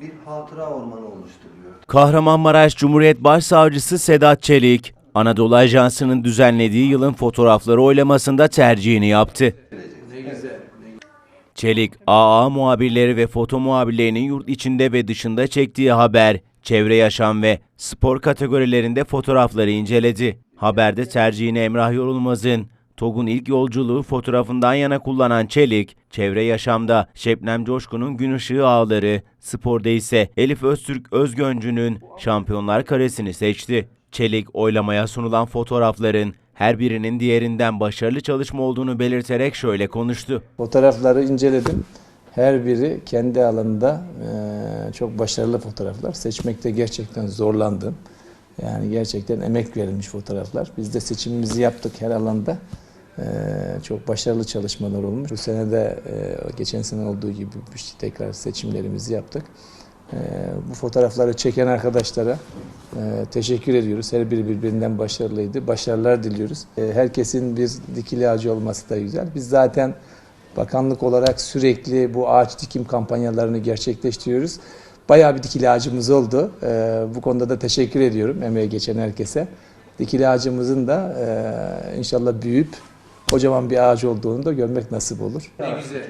bir hatıra ormanı oluşturuyor. Kahramanmaraş Cumhuriyet Başsavcısı Sedat Çelik, Anadolu Ajansı'nın düzenlediği yılın fotoğrafları oylamasında tercihini yaptı. Çelik, AA muhabirleri ve foto muhabirlerinin yurt içinde ve dışında çektiği haber, çevre yaşam ve spor kategorilerinde fotoğrafları inceledi. Haberde tercihini Emrah Yorulmaz'ın TOG'un ilk yolculuğu fotoğrafından yana kullanan Çelik, çevre yaşamda Şebnem Coşkun'un Gün Işığı Ağları, sporda ise Elif Öztürk Özgöncü'nün Şampiyonlar Karesi'ni seçti. Çelik, oylamaya sunulan fotoğrafların her birinin diğerinden başarılı çalışma olduğunu belirterek şöyle konuştu. Fotoğrafları inceledim. Her biri kendi alanında eee, çok başarılı fotoğraflar. Seçmekte gerçekten zorlandım. Yani gerçekten emek verilmiş fotoğraflar. Biz de seçimimizi yaptık her alanda. Eee, çok başarılı çalışmalar olmuş. Bu sene de eee, geçen sene olduğu gibi işte tekrar seçimlerimizi yaptık. Eee, bu fotoğrafları çeken arkadaşlara eee, teşekkür ediyoruz. Her biri birbirinden başarılıydı. Başarılar diliyoruz. Eee, herkesin bir dikili ağacı olması da güzel. Biz zaten bakanlık olarak sürekli bu ağaç dikim kampanyalarını gerçekleştiriyoruz. Bayağı bir dikili ağacımız oldu. Bu konuda da teşekkür ediyorum emeğe geçen herkese. Dikili ağacımızın da eee, inşallah büyüyüp kocaman bir ağaç olduğunu da görmek nasip olur. Ne güzel.